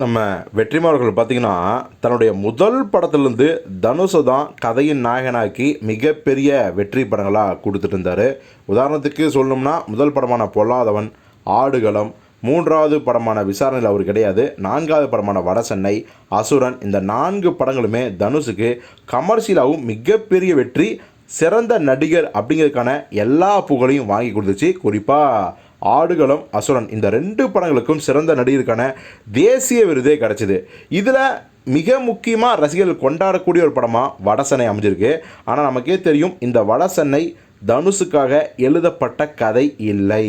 நம்ம வெற்றிமாறர்கள் பார்த்திங்கன்னா தன்னுடைய முதல் படத்துலேருந்து தனுஷை தான் கதையின் நாயகனாக்கி மிகப்பெரிய வெற்றி படங்களாக கொடுத்துட்டு இருந்தார். உதாரணத்துக்கு சொல்லணும்னா முதல் படமான பொல்லாதவன் ஆடுகளம் மூன்றாவது படமான விசாரணையில் அவர் கிடையாது நான்காவது படமான வடசென்னை அசுரன் இந்த நான்கு படங்களுமே தனுஷுக்கு கமர்ஷியலாகவும் மிகப்பெரிய வெற்றி சிறந்த நடிகர் அப்படிங்கிறதுக்கான எல்லா புகழையும் வாங்கி கொடுத்துச்சு. குறிப்பாக ஆடுகளம் அசுரன் இந்த ரெண்டு படங்களுக்கும் சிறந்த நடிகருக்கான தேசிய விருதே கிடச்சிது. இதில் மிக முக்கியமாக ரசிகர்கள் கொண்டாடக்கூடிய ஒரு படமாக வடசென்னை அமைஞ்சிருக்கு. ஆனால் நமக்கே தெரியும் இந்த வடசென்னை தனுஷுக்காக எழுதப்பட்ட கதை இல்லை.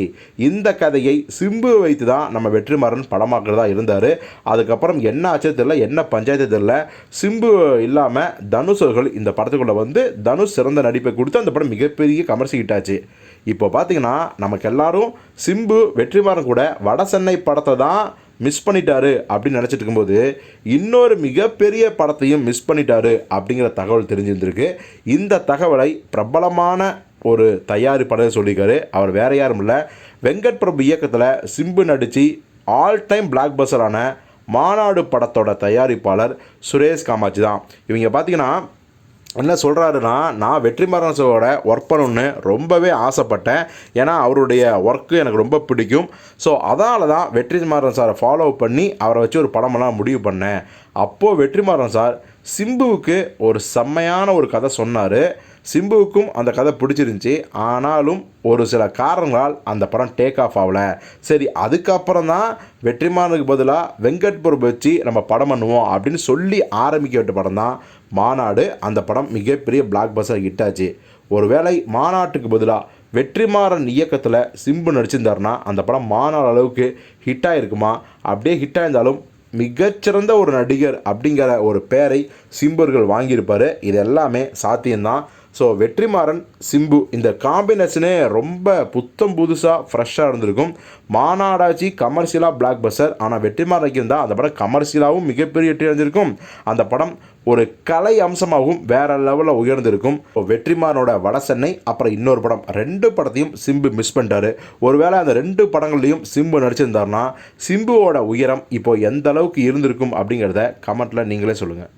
இந்த கதையை சிம்பு வைத்து தான் நம்ம வெற்றிமாறன் படமாக்குறதா இருந்தார். அதுக்கப்புறம் என்ன ஆச்சு தெரியல என்ன பஞ்சாயத்து தெரியல. சிம்பு இல்லாமல் தனுஷ் அவர்கள் இந்த படத்துக்குள்ளே வந்து தனுஷ் சிறந்த நடிப்பை கொடுத்து அந்த படம் மிகப்பெரிய கமர்ஷியல் இப்போ பார்த்தீங்கன்னா நமக்கு எல்லாரும் சிம்பு வெற்றிமாறன் கூட வடசென்னை படத்தை தான் மிஸ் பண்ணிட்டாரு அப்படின்னு நினச்சிட்டு இருக்கும்போது இன்னொரு மிகப்பெரிய படத்தையும் மிஸ் பண்ணிட்டாரு அப்படிங்கிற தகவல் தெரிஞ்சிருந்திருக்கு. இந்த தகவலை பிரபலமான ஒரு தயாரிப்பாளர் சொல்லியிருக்காரு. அவர் வேற யாரும் இல்லை. வெங்கட் பிரபு இயக்கத்தில் சிம்பு நடித்து ஆல் டைம் பிளாக் பஸ்டரான மாநாடு படத்தோட தயாரிப்பாளர் சுரேஷ் காமாட்சி தான். இவங்க பார்த்தீங்கன்னா என்ன சொல்கிறாருன்னா நான் வெற்றிமாறன் சாரோட ஒர்க் பண்ணணுன்னு ரொம்பவே ஆசைப்பட்டேன். ஏன்னா அவருடைய ஒர்க்கு எனக்கு ரொம்ப பிடிக்கும். ஸோ அதனால தான் வெற்றிமாறன் சாரை ஃபாலோ பண்ணி அவரை வச்சு ஒரு படமெல்லாம் முடிவு பண்ணேன். அப்போது வெற்றிமாறன் சார் சிம்புவுக்கு ஒரு செம்மையான ஒரு கதை சொன்னார். சிம்புவுக்கும் அந்த கதை பிடிச்சிருந்துச்சி. ஆனாலும் ஒரு சில காரணங்களால் அந்த படம் டேக் ஆஃப் ஆகலை. சரி அதுக்கப்புறம் தான் வெற்றிமாறனுக்கு பதிலாக வெங்கட் பிரபு வச்சு நம்ம படம் பண்ணுவோம் அப்படின்னு சொல்லி ஆரம்பிக்க விட்ட படம் தான் மாநாடு. அந்த படம் மிகப்பெரிய பிளாக் பஸ்டர் ஹிட் ஆச்சு ஒருவேளை மாநாட்டுக்கு பதிலாக வெற்றிமாறன் இயக்கத்தில் சிம்பு நடிச்சிருந்தாருன்னா அந்த படம் மாநாடு அளவுக்கு ஹிட் ஆகிருக்குமா அப்படியே ஹிட் ஆயிருந்தாலும் மிகச்சிறந்த ஒரு நடிகர் அப்படிங்கிற ஒரு பெயரை சிம்பர்கள் வாங்கியிருப்பார். இது எல்லாமே சாத்தியம்தான். ஸோ வெற்றிமாறன் சிம்பு இந்த காம்பினேஷனே ரொம்ப புத்தம் புதுசாக ஃப்ரெஷ்ஷாக இருந்திருக்கும். மாநாடாச்சி கமர்ஷியலாக பிளாக் பஸ்டர் ஆனால் வெற்றிமாறன் இருந்தால் அந்த படம் கமர்ஷியலாகவும் மிகப்பெரிய வெற்றி அடைஞ்சிருக்கும். அந்த படம் ஒரு கலை அம்சமாகவும் வேற லெவலில் உயர்ந்திருக்கும். இப்போ வெற்றிமாறனோட வடசென்னை அப்புறம் இன்னொரு படம். ரெண்டு படத்தையும் சிம்பு மிஸ் பண்ணிட்டாரு. ஒருவேளை அந்த ரெண்டு படங்கள்லையும் சிம்பு நடிச்சிருந்தாருன்னா சிம்புவோட உயரம் இப்போ எந்த அளவுக்கு இருந்திருக்கும் அப்படிங்கிறத கமெண்ட்டில் நீங்களே சொல்லுங்கள்